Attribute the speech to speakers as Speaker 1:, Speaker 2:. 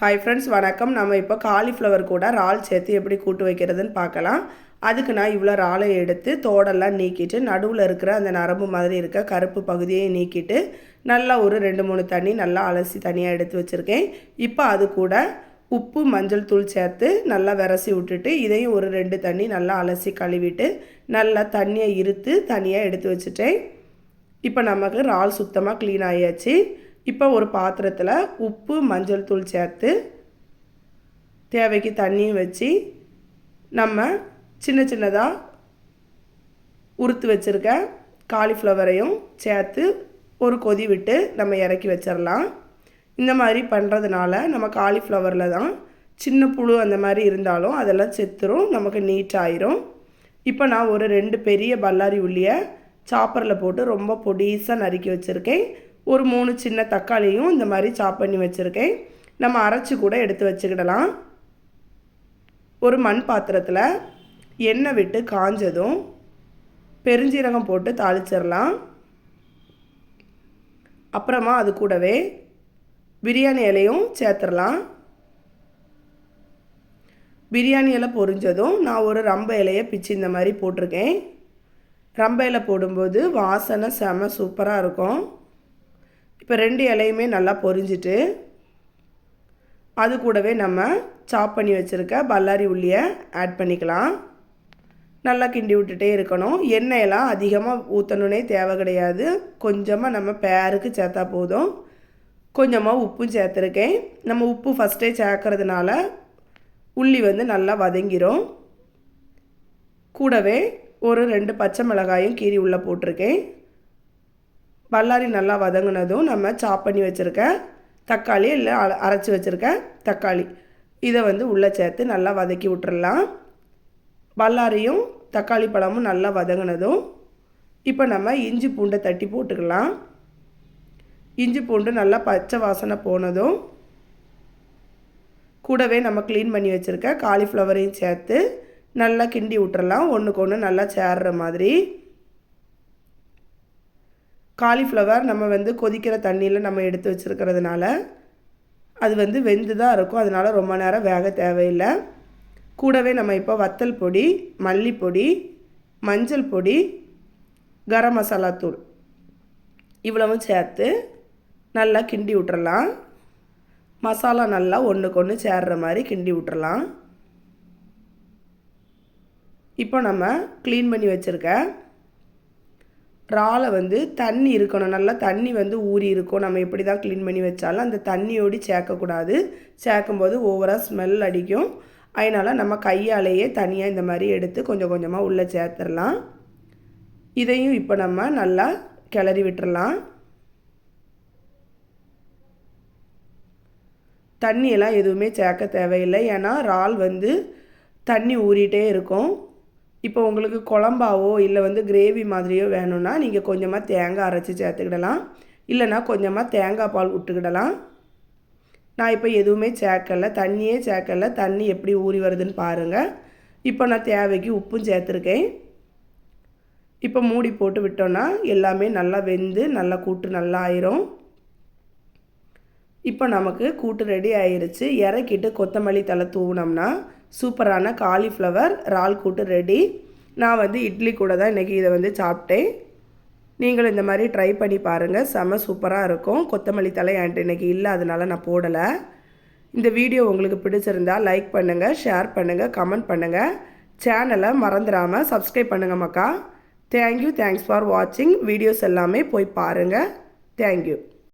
Speaker 1: Hi friends வணக்கம். நம்ம இப்போ காலிஃப்ளவர் கூட இறால் சேர்த்து எப்படி கூட்டு வைக்கிறதுன்னு பார்க்கலாம். அதுக்கு நான் இவ்வளோ இறாலை எடுத்து தோடெல்லாம் நீக்கிட்டு நடுவில் இருக்கிற அந்த நரம்பு மாதிரி இருக்க கருப்பு பகுதியை நீக்கிட்டு நல்லா ஒரு ரெண்டு மூணு தண்ணி நல்லா அலசி தனியாக எடுத்து வச்சுருக்கேன். இப்போ அது கூட உப்பு மஞ்சள் தூள் சேர்த்து நல்லா விரசி விட்டுட்டு இதையும் ஒரு ரெண்டு தண்ணி நல்லா அலசி கழுவிட்டு நல்லா தண்ணியை இருத்து தனியாக எடுத்து வச்சுட்டேன். இப்போ நமக்கு இறால் சுத்தமாக க்ளீன் ஆகியாச்சு இப்போ ஒரு பாத்திரத்தில் உப்பு மஞ்சள் தூள் சேர்த்து தேவைக்கு தண்ணியும் வச்சு நம்ம சின்ன சின்னதாக உறுத்து வச்சுருக்க காலிஃப்ளவரையும் சேர்த்து ஒரு கொதி விட்டு நம்ம இறக்கி வச்சிடலாம் இந்த மாதிரி பண்ணுறதுனால நம்ம காலிஃப்ளவரில் தான் சின்ன புழு அந்த மாதிரி இருந்தாலும் அதெல்லாம் செத்துரும் நமக்கு நீட் ஆயிரும். இப்போ நான் ஒரு ரெண்டு பெரிய பல்லாரி உள்ளியை சாப்பரில் போட்டு ரொம்ப பொடிசாக நறுக்கி வச்சுருக்கேன். ஒரு மூணு சின்ன தக்காளியும் இந்த மாதிரி சாப் பண்ணி வச்சுருக்கேன். நம்ம அரைச்சி கூட எடுத்து வச்சுக்கிடலாம். ஒரு மண் பாத்திரத்தில் எண்ணெய் விட்டு காஞ்சதும் பெருஞ்சீரகம் போட்டு தாளிச்சிடலாம். அப்புறமா அது கூடவே பிரியாணி இலையும் சேர்த்துடலாம். பிரியாணி இலை பொரிஞ்சதும் நான் ஒரு ரம்ப இலையை பிச்சு இந்த மாதிரி போட்டிருக்கேன். ரம்ப இலை போடும்போது வாசனை செம சூப்பராக இருக்கும். இப்போ ரெண்டு இலையுமே நல்லா பொரிஞ்சிட்டு அது கூடவே நம்ம சாப் பண்ணி வச்சுருக்க பல்லாரி உள்ளியை ஆட் பண்ணிக்கலாம். நல்லா கிண்டி விட்டுட்டே இருக்கணும். எண்ணெயெல்லாம் அதிகமாக ஊற்றணுன்னே தேவை கிடையாது. கொஞ்சமாக நம்ம பேருக்கு சேர்த்தா போதும். கொஞ்சமாக உப்பும் சேர்த்துருக்கேன். நம்ம உப்பு ஃபஸ்ட்டே சேர்க்கறதுனால உள்ளி வந்து நல்லா வதங்கிரும். கூடவே ஒரு ரெண்டு பச்சை மிளகாயும் கீரி உள்ளே போட்டிருக்கேன். பல்லாரி நல்லா வதங்கினதும் நம்ம சாப் பண்ணி வச்சுருக்க தக்காளி இல்லை அரைச்சி வச்சுருக்க தக்காளி. இதை வந்து உள்ளே சேர்த்து நல்லா வதக்கி விட்டுறலாம். பல்லாரியும் தக்காளி பழமும் நல்லா வதங்கினதும் இப்போ நம்ம இஞ்சி பூண்டை தட்டி போட்டுக்கலாம். இஞ்சி பூண்டு நல்லா பச்சை வாசனை போனதும் கூடவே நம்ம க்ளீன் பண்ணி வச்சுருக்க காலிஃப்ளவரையும் சேர்த்து நல்லா கிண்டி விட்டுறலாம். ஒன்றுக்கு ஒன்று நல்லா சேர்ற மாதிரி. காலிஃப்ளவர் நம்ம வந்து கொதிக்கிற தண்ணியில் நம்ம எடுத்து வச்சுருக்கிறதுனால அது வந்து வெந்து தான் இருக்கும். அதனால் ரொம்ப நேரம் வேக தேவையில்லை. கூடவே நம்ம இப்போ வத்தல் பொடி மல்லிப்பொடி மஞ்சள் பொடி கரம் மசாலா தூள் இவ்வளவும் சேர்த்து நல்லா கிண்டி விட்டுறலாம். மசாலா நல்லா ஒன்றுக்கு ஒன்று சேர்ற மாதிரி கிண்டி விட்டுறலாம். இப்போ நம்ம க்ளீன் பண்ணி வச்சுருக்க இறாலை வந்து தண்ணி இருக்கணும். நல்லா தண்ணி வந்து ஊறி இருக்கும். நம்ம எப்படி தான் க்ளீன் பண்ணி வச்சாலும் அந்த தண்ணியோடு சேர்க்கக்கூடாது. சேர்க்கும்போது ஓவராக ஸ்மெல் அடிக்கும். அதனால் நம்ம கையாலேயே தனியாக இந்த மாதிரி எடுத்து கொஞ்சம் கொஞ்சமாக உள்ளே சேர்த்துடலாம். இதையும் இப்போ நம்ம நல்லா கிளறி விட்டுறலாம். தண்ணியெல்லாம் எதுவுமே சேர்க்க தேவையில்லை. ஏன்னா இறால் வந்து தண்ணி ஊறிட்டே இருக்கும். இப்போ உங்களுக்கு குழம்பாவோ இல்லை வந்து கிரேவி மாதிரியோ வேணும்னா நீங்கள் கொஞ்சமாக தேங்காய் அரைச்சி சேர்த்துக்கிடலாம். இல்லைனா கொஞ்சமாக தேங்காய் பால் விட்டுக்கிடலாம். நான் இப்போ எதுவுமே சேர்க்கலை தண்ணியே சேர்க்கலை தண்ணி எப்படி ஊறி வருதுன்னு பாருங்கள் இப்போ நான் தேவைக்கு உப்பும் சேர்த்துருக்கேன். இப்போ மூடி போட்டு விட்டோன்னா எல்லாமே நல்லா வெந்து நல்லா கூட்டு நல்லா ஆயிரும். இப்போ நமக்கு கூட்டு ரெடி ஆயிருச்சு. இறக்கிட்டு கொத்தமல்லி தலை தூவினோம்னா சூப்பரான காலிஃப்ளவர் இறால் கூட்டு ரெடி நான் வந்து இட்லி கூட தான் இன்றைக்கி இதை வந்து சாப்பிட்டேன். நீங்களும் இந்த மாதிரி ட்ரை பண்ணி பாருங்கள் செம்ம சூப்பராக இருக்கும். கொத்தமல்லி தலை என்கிட்ட இன்றைக்கி இல்லை அதனால் நான் போடலை. இந்த வீடியோ உங்களுக்கு பிடிச்சிருந்தால் லைக் பண்ணுங்கள் ஷேர் பண்ணுங்கள் கமெண்ட் பண்ணுங்கள் சேனலை மறந்துடாமல் சப்ஸ்கிரைப் பண்ணுங்கள் மக்கா. தேங்க்யூ தேங்க்ஸ் ஃபார் வாட்சிங் வீடியோஸ் எல்லாமே போய் பாருங்கள் தேங்க்யூ